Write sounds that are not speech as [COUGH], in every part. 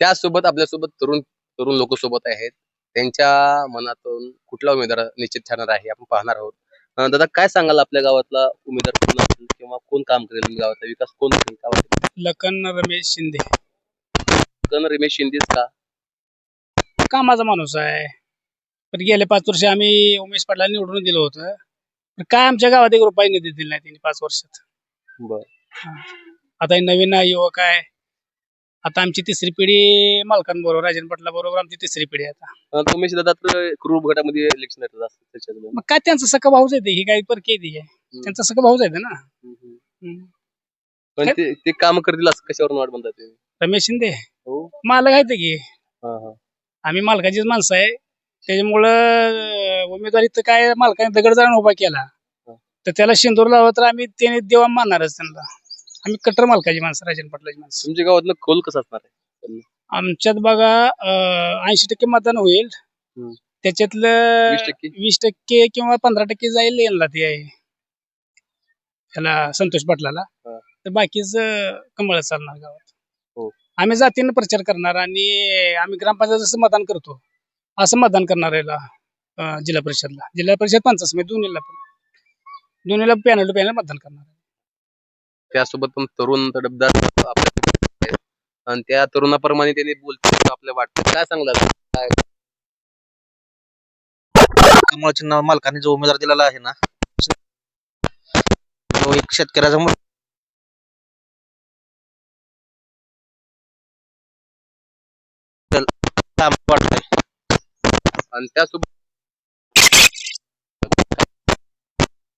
त्यासोबत आपल्यासोबत तरुण तरुण लोक सोबत आहेत. त्यांच्या मनातून कुठला उमेदवार निश्चित ठरणार आहे आपण पाहणार आहोत. दादा काय सांगाल आपल्या गावातला उमेदवार कोण असेल किंवा कोण काम करेल गावाचा विकास कोण करेल गावाचा लखन रमेश शिंदे. कन रमेश शिंदेच का? कामाचा माणूस आहे. पण गेले पाच वर्ष आम्ही उमेश पाटला निवडून दिलं होतं. पण काय आमच्या गावात एक रुपये निधी दिला नाही त्यांनी पाच वर्षात. बर. आता हे नवीन युवक आहे. आता आमची तिसरी पिढी मालकांबरोबर राजन पाटला बरोबर आमची तिसरी पिढी आहे आता. अं, तर क्रूप गटामध्ये इलेक्शन येतात मग काय त्यांचं सखा भाऊच येते ही काही परकी ती आहे त्यांचा सखा भाऊच येते ना? हम्म. पण ते ते काम करतील असं कशावरून वाट म्हणतात ते? रमेश शिंदे. हो. मालक आहेत की. हा हा. आम्ही मालकाचीच माणसं आहे. त्याच्यामुळं अं, उमेदवारी तर काय मालकाने दगड जाऊन उभा केला. तर त्याला शेंदूर लावलं तर आम्ही त्याने देवा मानणारच त्यांना. आम्ही कट्टर मालकाची माणसं राजन पाटलाची माणसं. तुमच्या गावातलं खोल कसं असणार आहे आमच्यात बघा ऐंशी टक्के मतदान होईल. हम्म. त्याच्यातलं वीस टक्के? वीस टक्के किंवा पंधरा टक्के जाईल यांना ते. आहे त्याला संतोष पाटलाला. हा. तर बाकीच कमळच चालणार गावात. हो. आम्ही जातीनं प्रचार करणार आणि आम्ही ग्रामपंचायत जसं मतदान करतो असं मतदान करणार याला अं, जिल्हा परिषदला. जिल्हा परिषद पंचायत समिती दोन्हीला पण. दोन्हीला पॅनल टू पॅनल मतदान करणार त्यासोबत पण तरुण तडफदार. आणि त्या तरुणाप्रमाणे त्यांनी बोलतात आपल्या वाटतं. काय सांगणार काय? कमळ चिन्ह मालकाने जो उमेदवार दिलेला आहे ना तो एक शेतकऱ्याचा मुल- काम वाटतंय. आणि त्यासोबत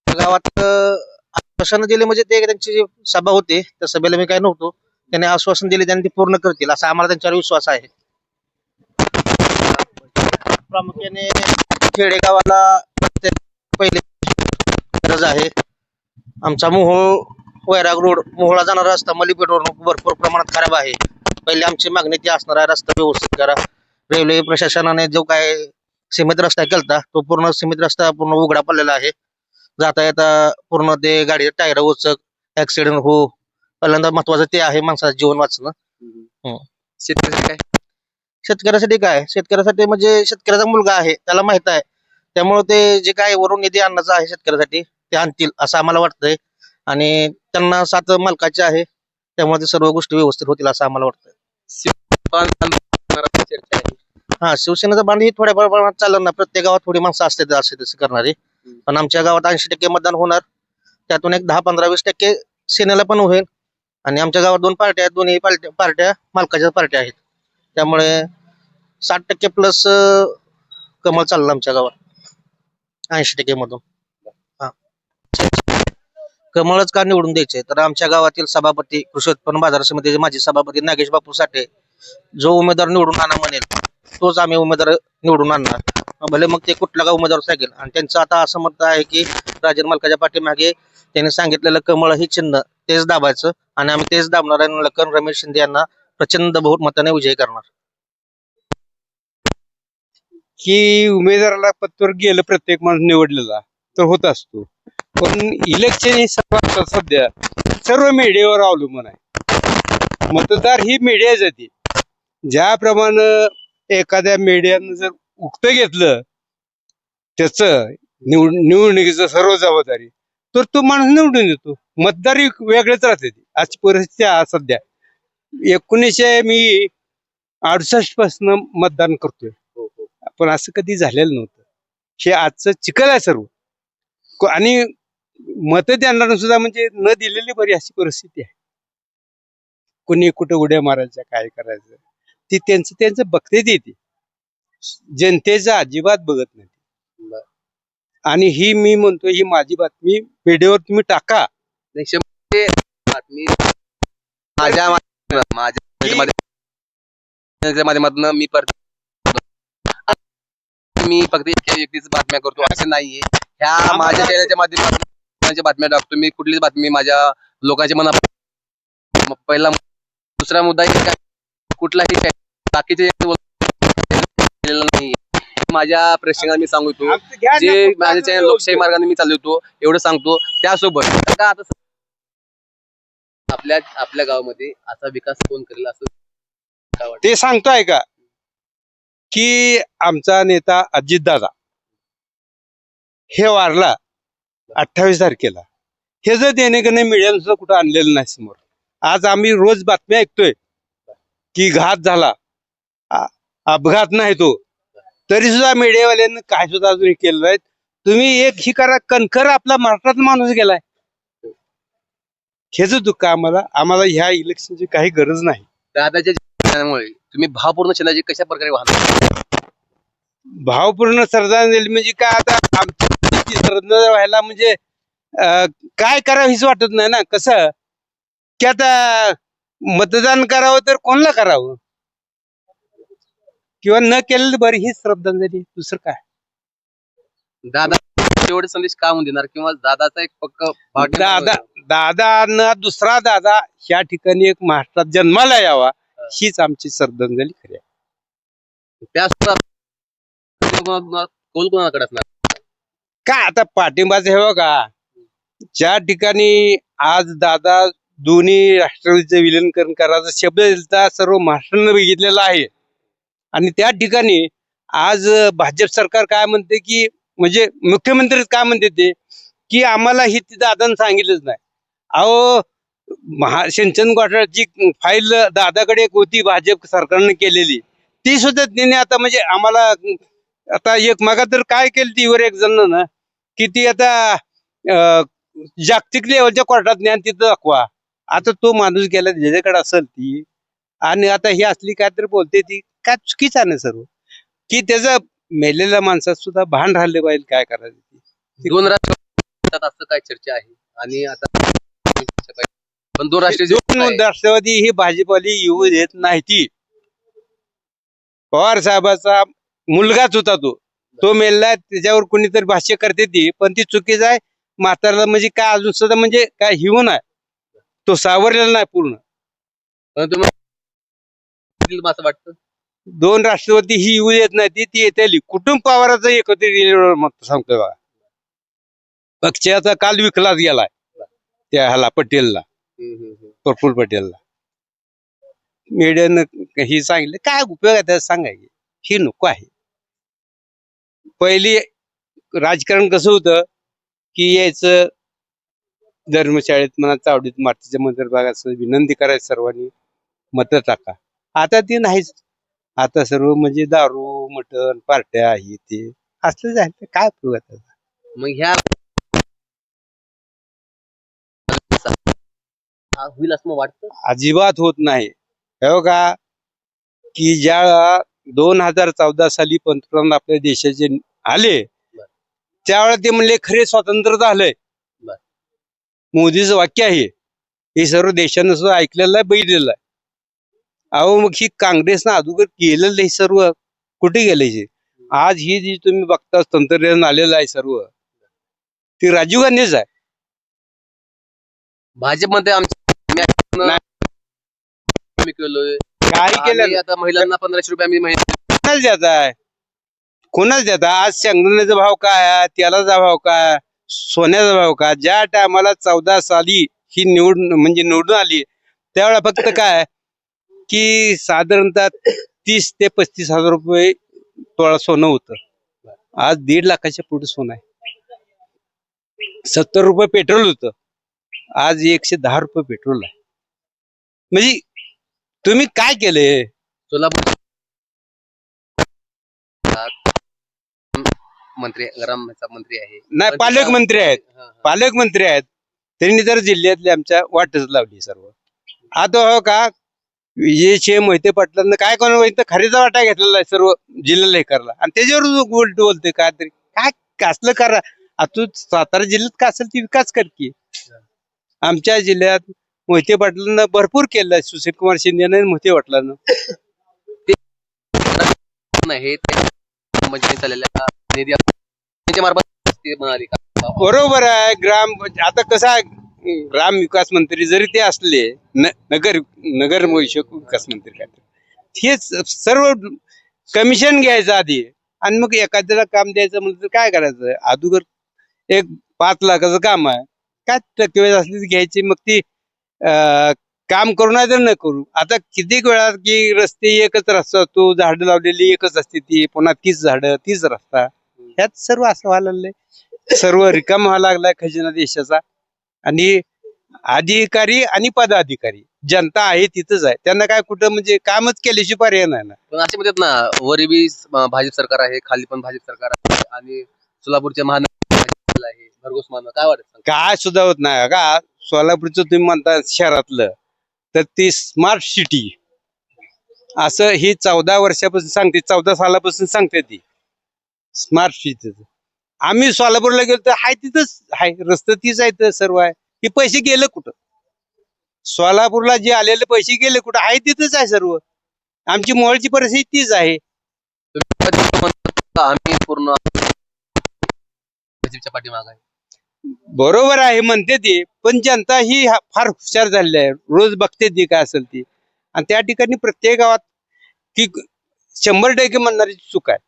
गावात आश्वासन दिले म्हणजे ते त्यांची जी सभा होती त्या सभेला मी काय नव्हतो. त्यांनी आश्वासन दिले त्यांनी ते पूर्ण करतील असा आम्हाला त्यांच्यावर विश्वास आहे. प्रामुख्याने खेडेगावाला पहिले गरज आहे. आमचा मोहोळ वैराग रोड मोहळा जाणारा रस्ता मलिपेटवरून भरपूर प्रमाणात खराब आहे. पहिले आमची मागणी ती असणार आहे रस्ता व्यवस्थित करा. रेल्वे प्रशासनाने जो काय सीमित रस्ता केलता तो पूर्ण सीमित रस्ता पूर्ण उघडा पडलेला आहे. जाता येता पूर्ण ते गाडीचे टायर उचक ऍक्सिडेंट हो पहिल्यांदा महत्वाचं ते आहे माणसाचं जीवन वाचणं. हम्म. काय? शेतकऱ्यासाठी काय? शेतकऱ्यासाठी म्हणजे शेतकऱ्याचा मुलगा आहे त्याला माहीत आहे. त्यामुळे ते जे काय वरून निधी आणण्याचं आहे शेतकऱ्यासाठी ते आणतील असं आम्हाला वाटतंय. आणि त्यांना सात मालकाचे आहे त्यामुळे ते सर्व गोष्टी व्यवस्थित होतील असं आम्हाला वाटतंय. पण चर्चा आहे. हा शिवसेनेचा बांध ही थोड्या प्रमाणात चालणार प्रत्येक गावात थोडी माणसं असते असे तसे करणारी. पण आमच्या गावात ऐंशी टक्के मतदान होणार. त्यातून एक दहा पंधरा वीस टक्के सेनेला पण होईल. आणि आमच्या गावात दोन पार्ट्या आहेत. दोन्ही पार्ट्या पार्ट्या मालकाच्या पार्ट्या आहेत. त्यामुळे साठ टक्के प्लस कमळ चालला आमच्या गावात. ऐंशी टक्के मधून. हा. कमळच का निवडून द्यायचे? तर आमच्या गावातील सभापती कृषी उत्पन्न बाजार समितीचे माजी सभापती नागेश बापू साठे जो उमेदवार निवडून आणा म्हणेल तोच आम्ही उमेदवार निवडून आणणार. भले मग ते कुठला का उमेदवार सांगेल. आणि त्यांचं आता असं मत आहे की राजन मालकाच्या पाठीमागे त्यांनी सांगितलेलं कमळ हे चिन्ह तेच दाबायचं आणि आम्ही तेच दाबणार आणि लखन रमेश शिंदे यांना प्रचंड बहुमताने मताने करणार. की उमेदवाराला पत्तर गेलं प्रत्येक माणूस निवडलेला तर होत असतो. पण इलेक्शन हे सर्वात सध्या सर्व मीडियावर अवलंबून आहे. मतदार ही मीडिया जाते ज्याप्रमाणे एखाद्या मीडियानं जर उक्त घेतलं त्याच निवड निवडणुकीचं सर्व जबाबदारी तर तो माणूस निवडून येतो मतदार वेगळेच राहते अशी परिस्थिती आहे सध्या. एकोणीसशे मी अडुसष्टपासून मतदान करतोय. पण असं कधी झालेलं नव्हतं. हे आजचं चिखल आहे सर्व. आणि मत देणारा सुद्धा म्हणजे न दिलेली बरी अशी परिस्थिती आहे. कोणी कुठं उड्या मारायच्या काय करायचं? ती त्यांचं त्यांचं बघते ती जनतेचं अजिबात बघत नाही. आणि ही मी म्हणतो ही माझी बातमी व्हिडिओवर तुम्ही टाका. टक्के बातमी माझ्या माध्यमातून मी परत मी फक्त एका व्यक्तीच बातम्या करतो असं नाहीये. ह्या माझ्या चॅनलच्या माध्यमातून बातम्या टाकतो मी कुठलीच बातमी माझ्या लोकांच्या मनात पहिला दुसरा मुद्दा कुठलाही बाकीचे नाही माझ्या प्रेक्षकांना मी सांगतो जे माझ्या चॅनल लोकशाही मार्गाने मी चालवतो एवढं सांगतो. त्यासोबत आता आता आपल्या आपल्या गावामध्ये असा विकास कोण करेल असं ते सांगतोय का? की आमचा नेता अजितदादा हे वारला अठ्ठावीस तारखेला. हे जर देणे कुठं आणलेलं नाही समोर. आज आम्ही रोज बातम्या ऐकतोय. की घात झाला. अपघात नाही तो. तरी सुद्धा मीडियावाल्यांनी काय सुद्धा अजून केलं नाही तुम्ही एक ही करा कणखर आपला महाराष्ट्रात माणूस गेलाय. हेच दुःख आम्हाला. आम्हाला ह्या इलेक्शनची काही गरज नाही. दादाच्या तुम्ही भावपूर्ण क्षणाची कशा प्रकारे वाहन भावपूर्ण श्रद्धांजली म्हणजे काय? आता आमची श्रद्धा व्हायला म्हणजे काय करावं हीच वाटत नाही ना. कसं? की आता मतदान करावं तर कोणाला करावं? किंवा न केलेलं बरी हीच श्रद्धांजली दुसरं काय? दादा एवढे संदेश का म्हणून देणार? किंवा दादाचा एक पक्क दादा दादा न दुसरा दादा ह्या ठिकाणी एक महाराष्ट्रात जन्माला यावा हीच आमची श्रद्धांजली खरी आहे. त्या सुद्धा कोणा- कौल कोणाकडे असणार? काय आता पाठिंबाचं हे बघा. ज्या ठिकाणी आज दादा दोन्ही राष्ट्रवादीचं विलीनीकरण करायचा शब्द दिलता सर्व महाराष्ट्रानं बघितलेला आहे. आणि त्या ठिकाणी आज भाजप सरकार काय म्हणते की म्हणजे मुख्यमंत्री काय म्हणते ते की आम्हाला ही ती दादानं सांगितलंच नाही. अहो महा सिंचन घोटाळ्याची फाईल दादाकडे एक होती भाजप सरकारनं केलेली ती सुद्धा तिने आता म्हणजे आम्हाला आता एक मागा तर काय केलं तीवर एक जण ना की ती आता जागतिक लेवलच्या कोर्टात ज्ञान तिथं दाखवा. आता तो माणूस गेला ज्याच्याकडे असेल ती. आणि आता ही असली काय तर बोलते ती. काय चुकीचं आहे ना सर्व? की त्याचं मेलेल्या माणसात सुद्धा भान राहिले पाहिजे काय करायचं ते. दोन राष्ट्र असं काय चर्चा आहे? आणि आता पण दोन राष्ट्रीय राष्ट्रवादी ही भाजपवाली येऊ देत नाही ती. पवार साहेबाचा मुलगाच होता तो. तो मेलला त्याच्यावर कोणीतरी भाष्य करते ती. पण ती चुकीच आहे. म्हातारला म्हणजे काय अजून सुद्धा म्हणजे काय हिवू नाही. तो सावरलेला नाही पूर्ण. असं वाटतं? दोन राष्ट्रवादी ही येऊ देत नाही ती ती येते कुटुंब पवाराचं एकत्रित मत सांगतोय बघा. पक्षाचा काल विकलाच गेलाय त्या ह्याला पटेलला. प्रफुल्ल पटेलला. मीडियानं ही सांगितलं काय उपयोग आहे त्याचा सांगायचे? ही नको आहे. पहिली राजकारण कसं होतं की यायचं धर्मशाळेत म्हणा चावडीत मातीच्या मंदिर भागात विनंती करायची सर्वांनी. मतं टाका. आता ते नाहीच. आता सर्व म्हणजे दारू मटण पार्ट्या हे ते. असलं झालं काय उपयोग आहे त्याचा? मग ह्या हा होईल असं वाटतं? अजिबात होत नाही. हे बघा की ज्या दोन हजार चौदा साली पंतप्रधान आपल्या देशाचे आले त्यावेळेला ते म्हणले खरे स्वातंत्र्य झालंय. मोदीचं वाक्य आहे. हे सर्व देशानं सुद्धा ऐकलेलं आहे बघितलेलं आहे. अहो मग ही काँग्रेसनं अगोदर केलेलं हे सर्व कुठे गेले हे आज ही जी तुम्ही बघता तंत्रज्ञान आलेलं आहे सर्व ती राजीव गांधीच आहे. भाजपमध्ये आमच्या आम्ही केलोय. काही केलं आता महिलांना पंधराशे रुपये आम्ही महिना कोणाच देत आहे कोणाच देत आहे आज शेंगदाण्याचा भाव काय आहे? तेलाचा भाव काय आहे? सोन्याचा भाव का? ज्या टायमाला चौदा साली ही निवड म्हणजे निवडून आली त्यावेळेला फक्त काय की साधारणतः तीस ते पस्तीस हजार रुपये तोळा सोनं होतं. आज दीड लाखाच्या पुढे सोनं आहे. सत्तर रुपये पेट्रोल होतं. आज एकशे दहा रुपये पेट्रोल आहे. म्हणजे तुम्ही काय केलंय? सोलापूर मंत्री गरम मंत्री आहे. नाही पालकमंत्री आहेत. हा, हा. पालकमंत्री आहेत. त्यांनी तर जिल्ह्यातली आमच्या वाटच लावली सर्व. आता हो का विजयचे मोहिते पाटलांना काय कोण तर खरेदीचा वाटा घेतलेला आहे सर्व जिल्ह्याला हे करला आणि त्याच्यावर उलट बोलते काय तरी. काय असलं करा? आता तू सातारा जिल्ह्यात का असेल ती विकास कर की. आमच्या जिल्ह्यात मोहिते पाटलांना भरपूर केलं सुशील कुमार शिंदे आणि मोहिते पाटलांना. [COUGHS] नाही ते म्हणजे चाललेल्या निधी मार्फत ते म्हणाले का? बरोबर आहे. ग्राम आता कसं आहे ग्राम विकास मंत्री जरी ते असले न- नगर नगर विषयक विकास मंत्री काय तर, हे स- सर्व कमिशन घ्यायचं आधी. आणि मग एखाद्याला काम द्यायचं म्हणजे तर काय करायचं? अगोदर एक पाच लाखाचं काम आहे. काय टक्केवारी असली ती घ्यायची. मग ती अं, काम करू नाही तर न करू. आता कितीक वेळा की रस्ते एकच रस्ता असतो झाडं लावलेली एकच असते ती. पुन्हा तीच झाडं तीच रस्ता. ह्यात सर्व असं व्हायला लागलंय. सर्व रिकाम व्हायला लागलाय खजिना देशाचा. आणि अधिकारी आणि पदाधिकारी जनता आहे तिथंच आहे. त्यांना काय कुठं म्हणजे कामच केल्याशी पर्याय नाही ना. पण असे म्हणतात ना वरी बी अं, भाजप सरकार आहे खाली पण भाजप सरकार आहे आणि सोलापूरच्या महानगर आहे भरघोस मान काय वाटत काय सुद्धा होत नाही. का सोलापूरचं तुम्ही म्हणता शहरातलं तर ती स्मार्ट सिटी असं ही चौदा वर्षापासून सांगते चौदा सालापासून सांगते ती. स्मार्ट सिटी आम्ही सोलापूरला गेलो तर हाय तिथंच हाय. रस्ता तीच आहे तर सर्व आहे. हे पैसे गेले कुठं? सोलापूरला जे आलेले पैसे गेले कुठं? आहे तिथंच आहे सर्व. आमची मोहळची परिस्थिती तीच आहे. आम्ही पूर्ण भाजपच्या पाठीमाग आहे. बरोबर आहे म्हणते ती. पण जनता ही हा- फार हुशार झालेली आहे. रोज बघते ती काय असेल ती. आणि त्या ठिकाणी प्रत्येक गावात की शंभर टक्के म्हणणारी चूक आहे.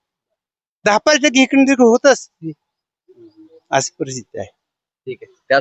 दहा पाच टक्के तिकडे होत असते अशी परिस्थिती आहे. ठीक आहे. त्या